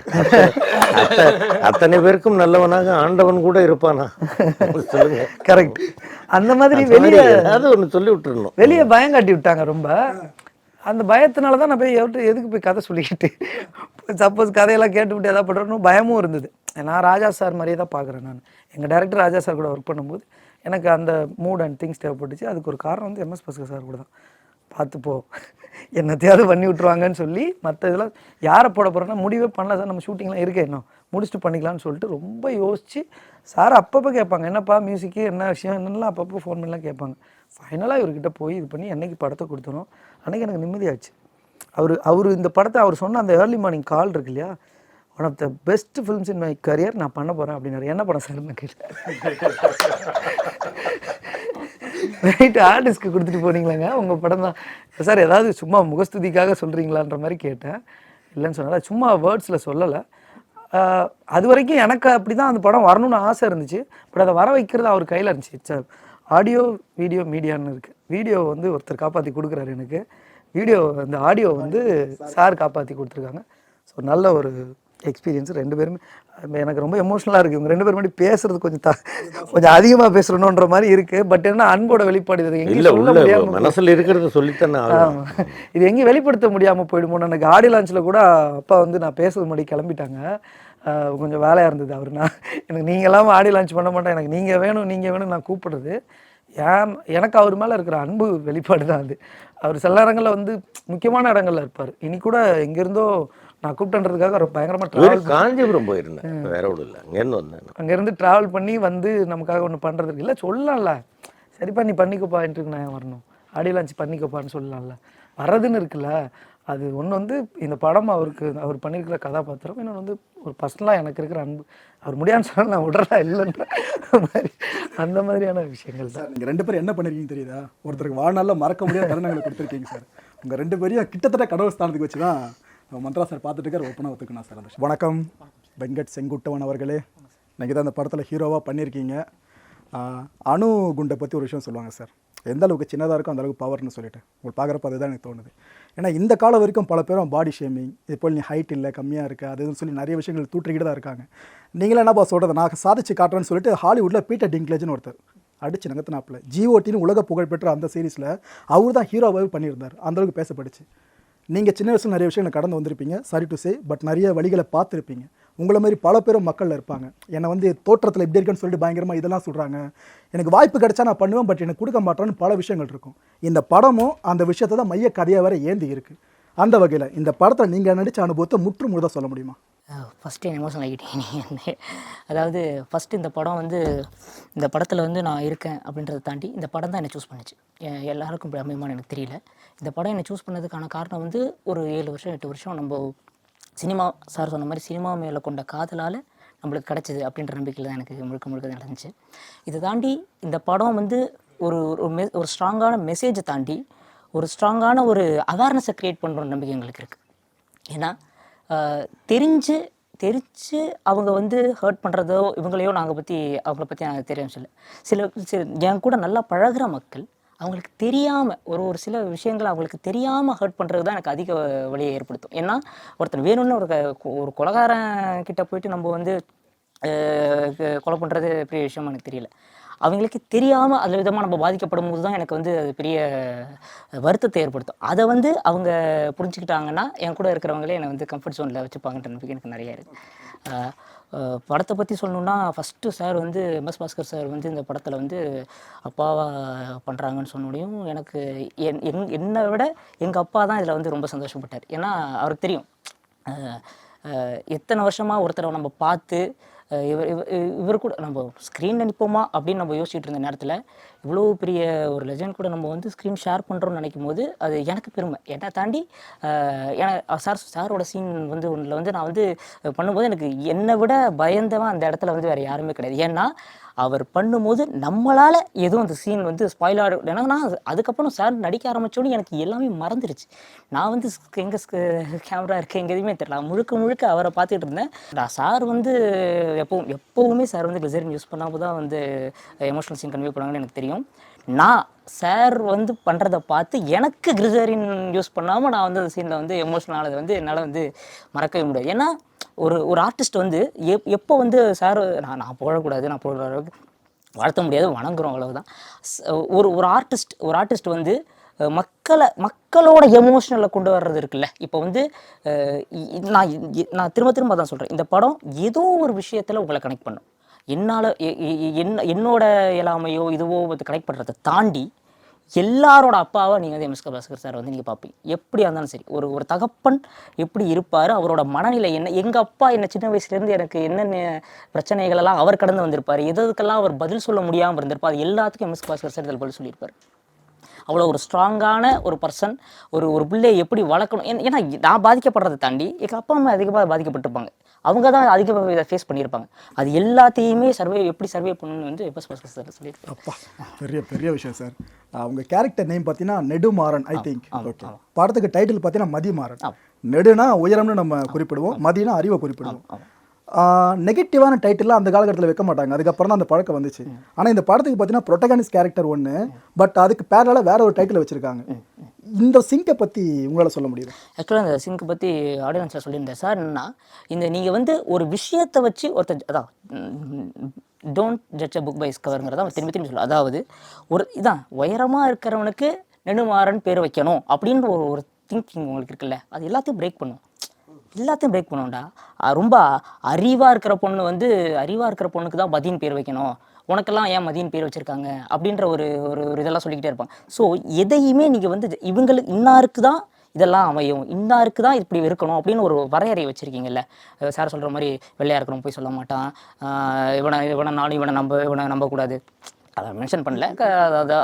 அத்த- அத்தனை பேருக்கும் நல்லவனாக ஆண்டவன் கூட இருப்பானா? சொல்லுங்க.
கரெக்ட் அந்த மாதிரி வெளியே
ஏதாவது ஒன்று சொல்லி விட்டுறணும்.
வெளியே பயம் காட்டி விட்டாங்க ரொம்ப. அந்த பயத்தினால தான் நான் போய் எவர்கிட்ட எதுக்கு போய் கதை சொல்லிக்கிட்டு? சப்போஸ் கதையெல்லாம் கேட்டுவிட்டு எதாவது பண்ணுறணும் பயமும் இருந்தது. நான் ராஜா சார் மாதிரியே தான் பார்க்குறேன் நான். எங்கள் டேரக்டர் ராஜா சார் கூட ஒர்க் பண்ணும்போது எனக்கு அந்த மூட் அண்ட் திங்ஸ் தேவைப்பட்டுச்சு. அதுக்கு ஒரு காரணம் வந்து எம்எஸ் பஸ்கர் சார் கூட தான் பார்த்து போ. என்னத்தையாவது பண்ணி விட்ருவாங்கன்னு சொல்லி மற்ற இதெல்லாம் யாரை போட போகிறோன்னா முடிவே பண்ணல சார் நம்ம ஷூட்டிங்லாம் இருக்கே இன்னும். முடிச்சுட்டு பண்ணிக்கலாம்னு சொல்லிட்டு ரொம்ப யோசித்து சார் அப்பப்போ கேட்பாங்க. என்னப்பா மியூசிக்கு என்ன விஷயம்? என்னென்னலாம் அப்பப்போ ஃபோன் பண்ணலாம் கேட்பாங்க. ஃபைனலாக இவர்கிட்ட போய் இது பண்ணி என்னைக்கு படத்தை கொடுத்தனோ அன்றைக்கி எனக்கு நிம்மதியாச்சு. அவர் அவர் இந்த படத்தை அவர் சொன்ன அந்த ஏர்லி மார்னிங் கால் இருக்கு இல்லையா? One of the best films in my career நான் பண்ண போகிறேன் அப்படின்னாரு. என்ன படம் சார் நான் கேட்டேன்? ரைட் ஆர்டிஸ்ட்க்கு கொடுத்துட்டு போனீங்களாங்க? உங்கள் படம் தான். சார் ஏதாவது சும்மா முகஸ்துதிக்காக சொல்கிறீங்களான்ற மாதிரி கேட்டேன். இல்லைன்னு சொன்னால சும்மா வேர்ட்ஸில் சொல்லலை. அது வரைக்கும் எனக்கு அப்படி தான் அந்த படம் வரணும்னு ஆசை இருந்துச்சு. பட் அதை வர வைக்கிறது அவர் கையில் இருந்துச்சு. சார் ஆடியோ வீடியோ மீடியான்னு இருக்குது வீடியோ வந்து ஒருத்தர் காப்பாற்றி கொடுக்குறாரு எனக்கு. வீடியோ அந்த ஆடியோ வந்து சார் காப்பாற்றி கொடுத்துருக்காங்க. ஸோ நல்ல ஒரு எக்ஸ்பீரியன்ஸ் ரெண்டு பேருமே எனக்கு ரொம்ப எமோஷனலாக இருக்குது இவங்க ரெண்டு பேரும் முன்னாடி பேசுறது கொஞ்சம் த கொஞ்சம் அதிகமாக பேசுகிறோன்ற மாதிரி இருக்குது பட் என்ன அன்போட வெளிப்பாடு
இல்ல
சொல்ல
உள்ள மனசுல இருக்கிறத சொல்லித்தானே.
இது எங்கேயும் வெளிப்படுத்த முடியாமல் போயிடுமோ எனக்கு ஆடியோ லான்ச்சில் கூட அப்பா வந்து நான் பேசுறது முன்னாடி கிளம்பிட்டாங்க. கொஞ்சம் வேலையாக இருந்தது அவர். நான் எனக்கு நீங்கள் எல்லாம் ஆடியோ லான்ச் பண்ண மாட்டேன். எனக்கு நீங்கள் வேணும் நீங்கள் வேணும் நான் கூப்பிடுறது. ஏன் எனக்கு அவர் மேலே இருக்கிற அன்பு வெளிப்பாடு தான் அது. அவர் சில இடங்களில் வந்து முக்கியமான இடங்கள்ல இருப்பார். இனி கூட எங்கேருந்தோ நான் கூப்பிட்டுன்றதுக்காக அவர் பயங்கரமாக ட்ராவல்
காஞ்சிபுரம் போயிருந்தேன். வேற ஒன்றும் இல்லை. அங்கேருந்து வந்தேன்
அங்கேருந்து ட்ராவல் பண்ணி வந்து நமக்காக ஒன்று பண்ணுறதுக்கு இல்லை சொல்லலாம்ல. சரிப்பா நீ பண்ணிக்கோப்பான்ட்டு நான் வரணும். ஆடியோ லான்ச் பண்ணிக்கோப்பான்னு சொல்லலாம்ல. வர்றதுன்னு இருக்குல்ல அது ஒன்று வந்து இந்த படம் அவருக்கு அவர் பண்ணியிருக்கிற கதாபாத்திரம். இன்னொன்று வந்து ஒரு பர்சனலாக எனக்கு இருக்கிற அன்பு. அவர் முடியான்னு சொன்னால் நான் விடுறதா இல்லைன்ற மாதிரி அந்த மாதிரியான விஷயங்கள் தான்.
சார் நீங்கள் ரெண்டு பேரும் என்ன பண்ணிருக்கீங்க தெரியுதா? ஒருத்தருக்கு வாழ்நாளில் மறக்க முடியாத தருணங்களை கொடுத்துருக்கீங்க சார். உங்கள் ரெண்டு பேரையும் கிட்டத்தட்ட கடவுள் ஸ்தானத்துக்கு வச்சு தான் மந்த்ரா சார் பார்த்துட்டு இருக்கார் ஒப்பனை ஒத்துக்கணும் சார் அந்த வணக்கம். வெங்கட் செங்குட்டவன் அவர்களே. நீங்கள் தான் அந்த படத்தில் ஹீரோவாக பண்ணியிருக்கீங்க. அணு குண்டை பற்றி ஒரு விஷயம் சொல்லுவாங்க சார். எந்த அளவுக்கு சின்னதாக இருக்கும் அந்த அளவுக்கு பவர்னு சொல்லிட்டு. உங்களுக்கு பார்க்குறப்ப அதுதான் எனக்கு தோணுது. ஏன்னா இந்த காலம் வரைக்கும் பல பேரும் பாடி ஷேமிங் இது போல் நீ ஹைட் இல்லை கம்மியாக இருக்குது அதுன்னு சொல்லி நிறைய விஷயங்கள் தூற்றிக்கிட்டு தான் இருக்காங்க. நீங்களே என்னப்பா சொல்கிறது நான் சாதிச்சு காட்டுறேன்னு சொல்லிட்டு ஹாலிவுட்டில் பீட்டர் டிங்க்லேஜ்னு ஒருத்தர் அடிச்சு நகத்தினாப்பில் ஜிஓடின்னு உலக புகழ்பெற்ற அந்த சீரிஸில் அவர் தான் ஹீரோவாகவே பண்ணியிருந்தார். அந்தளவுக்கு பேசப்படுச்சு பேசப்பட்டுச்சு. நீங்கள் சின்ன வயசில் நிறைய விஷயங்களை கடந்து வந்திருப்பீங்க. சாரி டு சே பட் நிறைய வழிகளை பார்த்துருப்பீங்க. உங்களை மாதிரி பல பேரும் மக்களில் இருப்பாங்க. என்னை வந்து தோற்றத்தில் இப்படி இருக்குன்னு சொல்லிட்டு பயங்கரமாக இதெல்லாம் சொல்கிறாங்க எனக்கு வாய்ப்பு கிடைச்சா நான் பண்ணுவேன் பட் எனக்கு கொடுக்க மாட்டேன்னு பல விஷயங்கள் இருக்கும். இந்த படமும் அந்த விஷயத்தை தான் மைய கதையாக வர ஏந்தி இருக்கு. அந்த வகையில் இந்த படத்தில் நீங்கள் நடித்த அனுபவத்தை முற்று முழுதாக சொல்ல முடியுமா?
ஃபஸ்ட்டு எமோஷனல் ஆகிட்டேன் அதாவது ஃபஸ்ட்டு இந்த படம் வந்து இந்த படத்தில் வந்து நான் இருக்கேன் அப்படின்றத தாண்டி இந்த படம் தான் என்னை சூஸ் பண்ணுச்சு. எல்லாருக்கும் இப்படி அமையுமான்னு எனக்கு தெரியல. இந்த படம் என்னை சூஸ் பண்ணதுக்கான காரணம் வந்து ஒரு ஏழு வருஷம் எட்டு வருஷம் நம்ம சினிமா சார் சொன்ன மாதிரி சினிமா மேலே கொண்ட காதலால் நம்மளுக்கு கிடச்சிது அப்படின்ற நம்பிக்கையில் தான் எனக்கு முழுக்க முழுக்க நடந்துச்சு. இதை தாண்டி இந்த படம் வந்து ஒரு ஒரு மெ ஒரு ஸ்ட்ராங்கான மெசேஜை தாண்டி ஒரு ஸ்ட்ராங்கான ஒரு அவேர்னஸை க்ரியேட் பண்ணுற நம்பிக்கை எங்களுக்கு இருக்குது ஏன்னா தெரிஞ்சு தெரிஞ்சு அவங்க வந்து ஹர்ட் பண்ணுறதோ இவங்களையோ நாங்கள் பற்றி அவங்கள பற்றி நாங்கள் தெரியும் சொல்ல சில சில என் கூட நல்லா பழகுற மக்கள் அவங்களுக்கு தெரியாமல் ஒரு ஒரு சில விஷயங்கள் அவங்களுக்கு தெரியாமல் ஹர்ட் பண்ணுறது தான் எனக்கு அதிக வழியை ஏற்படுத்தும். ஏன்னா ஒருத்தர் வேணும்னு ஒரு ஒரு கொலகாரன் கிட்டே போயிட்டு நம்ம வந்து கொலை பண்ணுறது பெரிய விஷயமா எனக்கு தெரியல. அவங்களுக்கு தெரியாமல் அதில் விதமாக நம்ம பாதிக்கப்படும் போது தான் எனக்கு வந்து அது பெரிய வருத்தத்தை ஏற்படுத்தும். அதை வந்து அவங்க புரிஞ்சுக்கிட்டாங்கன்னா என் கூட இருக்கிறவங்களே என்னை வந்து கம்ஃபர்ட் ஜோனில் வச்சுப்பாங்கன்ற நம்பிக்கை எனக்கு நிறையா இருக்குது படத்தை பற்றி சொல்லணுன்னா ஃபஸ்ட்டு சார் வந்து எம்எஸ் பாஸ்கர் சார் வந்து இந்த படத்தில் வந்து அப்பாவா பண்ணுறாங்கன்னு சொன்னோடையும் எனக்கு என் என் என்னை விட எங்கள் அப்பா தான் இதில் வந்து ரொம்ப சந்தோஷப்பட்டார். ஏன்னா அவருக்கு தெரியும். எத்தனை வருஷமாக ஒருத்தரை நம்ம பார்த்து இவர் இவர் கூட நம்ம ஸ்க்ரீனில் நிற்போமா அப்படின்னு நம்ம யோசிச்சுட்டு இருந்த நேரத்தில் இவ்வளோ பெரிய ஒரு லெஜண்ட் கூட நம்ம வந்து ஸ்க்ரீன் ஷேர் பண்ணுறோம்னு நினைக்கும் போது அது எனக்கு பெருமை. என்னை தாண்டி அஹ் சார் சாரோட சீன் வந்து ஒன்றில் வந்து நான் வந்து பண்ணும்போது எனக்கு என்னை விட பயந்தவன் அந்த இடத்துல வந்து வேறு யாருமே கிடையாது. ஏன்னா அவர் பண்ணும்போது நம்மளால் எதுவும் அந்த சீன் வந்து ஸ்பாயில் ஆக ஏன்னா நான் அதுக்கப்புறம் சார் நடிக்க ஆரம்பிச்சோடனே எனக்கு எல்லாமே மறந்துருச்சு. நான் வந்து எங்கே கேமரா இருக்கு எங்கே எதுவுமே தெரியல முழுக்க முழுக்க அவரை பார்த்துட்டு இருந்தேன். நான் சார் வந்து எப்பவும் எப்போவுமே சார் வந்து கிளிசரின் யூஸ் பண்ணாமல் தான் வந்து எமோஷனல் சீன் கன்வே பண்ணாங்கன்னு எனக்கு தெரியும். நான் சார் வந்து பண்ணுறதை பார்த்து எனக்கு கிரிசரின் யூஸ் பண்ணாமல் நான் வந்து அந்த சீனில் வந்து எமோஷனல் ஆனது வந்து என்னால் வந்து மறக்கவே முடியாது. ஏன்னா ஒரு ஒரு ஆர்டிஸ்ட் வந்து எப் எப்போ வந்து சார் நான் நான் போடக்கூடாது நான் போடுற அளவுக்கு வாழ்த்த முடியாது வணங்குறோம் அவ்வளவுதான். ஒரு ஒரு ஆர்டிஸ்ட் ஒரு ஆர்டிஸ்ட் வந்து மக்களை மக்களோட எமோஷனலை கொண்டு வர்றது இருக்குல்ல. இப்போ வந்து நான் நான் திரும்ப திரும்ப தான் சொல்கிறேன் இந்த படம் ஏதோ ஒரு விஷயத்தில் உங்களை கனெக்ட் பண்ணும். என்னால் என்ன என்னோட இயலாமையோ இதுவோ கனெக்ட் பண்ணுறதை தாண்டி எல்லாரோட அப்பாவை நீங்கள் வந்து எம்எஸ் பாஸ்கர் சார் வந்து நீங்கள் பார்ப்பீங்க எப்படியா இருந்தாலும் சரி ஒரு ஒரு தகப்பன் எப்படி இருப்பார் அவரோட மனநிலை என்ன எங்கள் அப்பா என்ன சின்ன வயசுலேருந்து எனக்கு என்னென்ன பிரச்சனைகளெல்லாம் அவர் கடந்து வந்திருப்பார் எதுக்கெல்லாம் அவர் பதில் சொல்ல முடியாமல் இருந்திருப்பார் அது எல்லாத்துக்கும் எம்எஸ் பாஸ்கர் சார் இதில் பதில் சொல்லியிருப்பார். அவ்வளோ ஒரு ஸ்ட்ராங்கான ஒரு பர்சன் ஒரு ஒரு பிள்ளையை எப்படி வளர்க்கணும் ஏன்னா- ஏன்னா நான் பாதிக்கப்படுறதை தாண்டி எங்கள் அப்பா அம்மா அதிகமாக பாதிக்கப்பட்டிருப்பாங்க. அவங்க தான் அதிகமாக இதை ஃபேஸ் பண்ணியிருப்பாங்க. அது எல்லாத்தையுமே சர்வே எப்படி சர்வே பண்ணணும்னு வந்து பாஸ்கர் சார் சொல்லியிருப்பார்
அப்பா பெரிய பெரிய விஷயம் சார் அவங்க கேரக்டர் நேம் பார்த்தீங்கன்னா நெடுமாறன் ஐ திங்க் ஓகே படத்துக்கு டைட்டில் பார்த்தீங்கன்னா மதிமாறன். நெடுனா உயரம்னு நம்ம குறிப்பிடுவோம் மதினா அறிவை குறிப்பிடுவோம். நெகட்டிவான டைட்டில்லாம் அந்த காலகட்டத்தில் வைக்க மாட்டாங்க. அதுக்கப்புறம் தான் அந்த பழக்கம் வந்துச்சு. ஆனால் இந்த படத்துக்கு பார்த்தீங்கன்னா ப்ரொட்டகானிஸ்ட் கேரக்டர் ஒன்று பட் அதுக்கு பேரலாக வேற ஒரு டைட்டில் வச்சிருக்காங்க. இந்த சிங்கை பற்றி உங்களால் சொல்ல முடியும்
ஆக்சுவலாக அந்த சிங்கை பற்றி ஆடியன்ஸாக சொல்லியிருந்தேன். சார் என்னன்னா இந்த நீங்கள் வந்து ஒரு விஷயத்தை வச்சு ஒருத்தர் அதான் don't judge a book by கவருங்கிறத அவன் திரும்பி திரும்பி சொல்ல அதாவது ஒரு இதான் உயரமாக இருக்கிறவனுக்கு நெடுமாறன் பேர் வைக்கணும் அப்படின்ற ஒரு ஒரு திங்கிங் உங்களுக்கு இருக்குல்ல அது எல்லாத்தையும் பிரேக் பண்ணும். எல்லாத்தையும் பிரேக் பண்ணுவோம்டா ரொம்ப அறிவாக இருக்கிற பொண்ணு வந்து அறிவாக இருக்கிற பொண்ணுக்கு தான் மதியின் பேர் வைக்கணும். உனக்கெல்லாம் ஏன் மதியின் பேர் வச்சுருக்காங்க? அப்படின்ற ஒரு ஒரு ஒரு இதெல்லாம் சொல்லிக்கிட்டே இருப்பாங்க. ஸோ எதையுமே நீங்கள் வந்து இவங்களுக்கு இன்னாருக்கு தான் இதெல்லாம் அமையும். இன்னாருக்கு தான் இப்படி இருக்கணும் அப்படின்னு ஒரு வரையறை வச்சுருக்கீங்கல்ல. சார் சொல்கிற மாதிரி வெள்ளையா இருக்கணும் போய் சொல்ல மாட்டான். இவனை இவனை நானும் இவனை நம்ப இவனை நம்பக்கூடாது. அதை மென்ஷன் பண்ணல.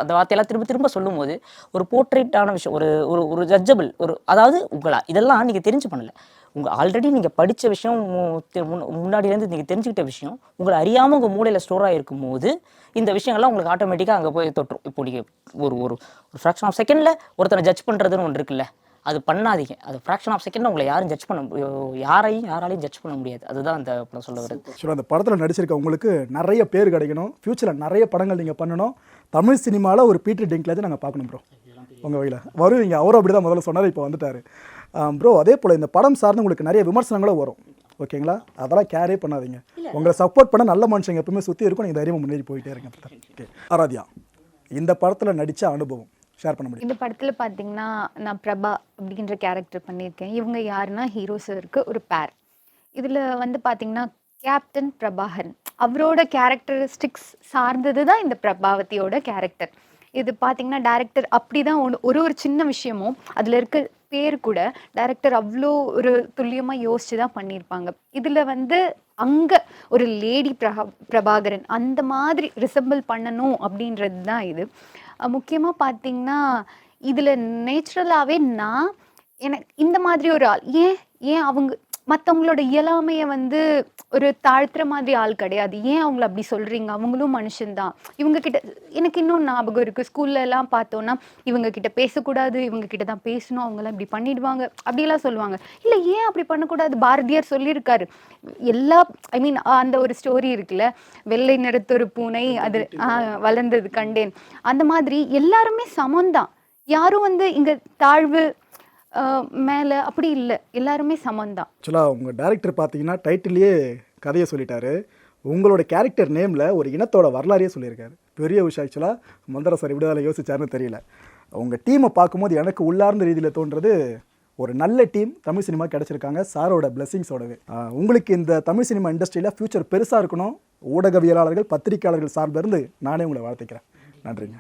அந்த வார்த்தையெல்லாம் திரும்ப திரும்ப சொல்லும்போது ஒரு போர்ட்ரேட்டான விஷயம் ஒரு ஒரு ஒரு ஜட்ஜபிள் ஒரு அதாவது உங்களா இதெல்லாம் நீங்கள் தெரிஞ்சு பண்ணல. உங்கள் ஆல்ரெடி நீங்கள் படித்த விஷயம் மு- முன்னாடியிலேருந்து நீங்கள் தெரிஞ்சுக்கிட்ட விஷயம் உங்களை அறியாமல் உங்கள் மூளையில் ஸ்டோர் ஆகிருக்கும் போது இந்த விஷயங்கள்லாம் உங்களுக்கு ஆட்டோமேட்டிக்காக அங்கே போய் தொற்றும். இப்போ நீங்கள் ஒரு ஒரு ஒரு ஃப்ராக்ஷன் ஆஃப் செகண்டில் ஒருத்தனை ஜட்ஜ் பண்ணுறதுன்னு ஒன்று இருக்குல்ல அது பண்ணாதீங்க. அது ஃப்ராக்ஷன் ஆஃப் செகண்ட் உங்களை யாரும் ஜட்ஜ் பண்ண யாரையும் யாராலையும் ஜட்ஜ் பண்ண முடியாது. அதுதான் அந்த படம் சொல்ல வருது
ஆக்சுவலாக அந்த படத்தில் நடிச்சிருக்க உங்களுக்கு நிறைய பேர் கிடைக்கணும். ஃப்யூச்சரில் நிறைய படங்கள் நீங்கள் பண்ணணும். தமிழ் சினிமாவில் ஒரு பீட்டர் டிங்க்லேருந்து நாங்கள் பார்க்கணும் ப்ரோ உங்கள் வகையில். வருவீங்க. அவரும் அப்படி தான் முதல்ல சொன்னார் இப்போ வந்துட்டார். ப்ரோ அதே போல் இந்த படம் சார்ந்து உங்களுக்கு நிறைய விமர்சனங்களும் வரும். ஓகேங்களா? அதெல்லாம் கேரே பண்ணாதீங்க. உங்களை சப்போர்ட் பண்ண நல்ல மனுஷங்க எப்பவுமே சுற்றி இருக்கும் நீங்கள் தைரியமாக முன்னேறி போயிட்டே இருங்க ஓகே ஆராத்யா இந்த படத்தில் நடித்த அனுபவம் ஷேர் பண்ண முடியும்?
இந்த படத்துல பாத்தீங்கன்னா நான் பிரபா அப்படின்ற கேரக்டர் பண்ணியிருக்கேன். இவங்க யாருன்னா ஹீரோ சருக்கு ஒரு பேர் இதுல வந்து பாத்தீங்கன்னா கேப்டன் பிரபாகரன். அவரோட கேரக்டரிஸ்டிக்ஸ் சார்ந்தது தான் இந்த பிரபாவதியோட கேரக்டர் இது பாத்தீங்கன்னா டேரக்டர் அப்படிதான் ஒன்று ஒரு ஒரு சின்ன விஷயமும் அதுல இருக்க பேர் கூட டைரக்டர் அவ்வளோ ஒரு துல்லியமாக யோசிச்சு தான் பண்ணியிருப்பாங்க. இதில் வந்து அங்கே ஒரு லேடி பிரபா பிரபாகரன் அந்த மாதிரி ரிசம்பிள் பண்ணணும் அப்படின்றது தான் இது முக்கியமாக பார்த்தீங்கன்னா இதில் நேச்சுரலாகவே நான் எனக்கு இந்த மாதிரி ஒரு ஆள் ஏன் ஏன் அவங்க மற்றவங்களோட இயலாமையை வந்து ஒரு தாழ்த்துற மாதிரி ஆள் கிடையாது. ஏன் அவங்கள அப்படி சொல்கிறீங்க அவங்களும் மனுஷன்தான். இவங்க கிட்ட எனக்கு இன்னும் ஞாபகம் இருக்குது ஸ்கூல்லலாம் பார்த்தோன்னா இவங்க கிட்ட பேசக்கூடாது இவங்க கிட்ட தான் பேசணும் அவங்களாம் இப்படி பண்ணிடுவாங்க. அப்படிலாம் சொல்லுவாங்க. இல்லை ஏன் அப்படி பண்ணக்கூடாது? பாரதியார் சொல்லியிருக்காரு. எல்லா ஐ மீன் அந்த ஒரு ஸ்டோரி இருக்குல்ல வெள்ளை நிறத்தொரு பூனை அது வளர்ந்தது கண்டேன். அந்த மாதிரி எல்லாருமே சமம்தான். யாரும் வந்து இங்கே தாழ்வு மேலே அப்படி இல்லை. எல்லாருமே சமம்தான்.
ஆக்சுவலாக உங்கள் டேரக்டர் பார்த்தீங்கன்னா டைட்டிலேயே கதையை சொல்லிட்டாரு. உங்களோட கேரக்டர் நேமில் ஒரு இனத்தோட வரலாறையே சொல்லியிருக்காரு. பெரிய விஷயம் ஆக்சுவலாக மந்தர சார் இப்படி யோசிச்சாருன்னு தெரியல. உங்கள் டீமை பார்க்கும்போது எனக்கு உள்ளார்ந்த ரீதியில் தோன்றது ஒரு நல்ல டீம் தமிழ் சினிமா கிடச்சிருக்காங்க. சாரோட பிளெஸிங்ஸோடவே உங்களுக்கு இந்த தமிழ் சினிமா இண்டஸ்ட்ரியில் ஃப்யூச்சர் பெருசாக இருக்கணும். ஊடகவியலாளர்கள் பத்திரிகையாளர்கள் சார்பிலிருந்து நானே உங்களை வாழ்த்துக்கிறேன். நன்றிங்க.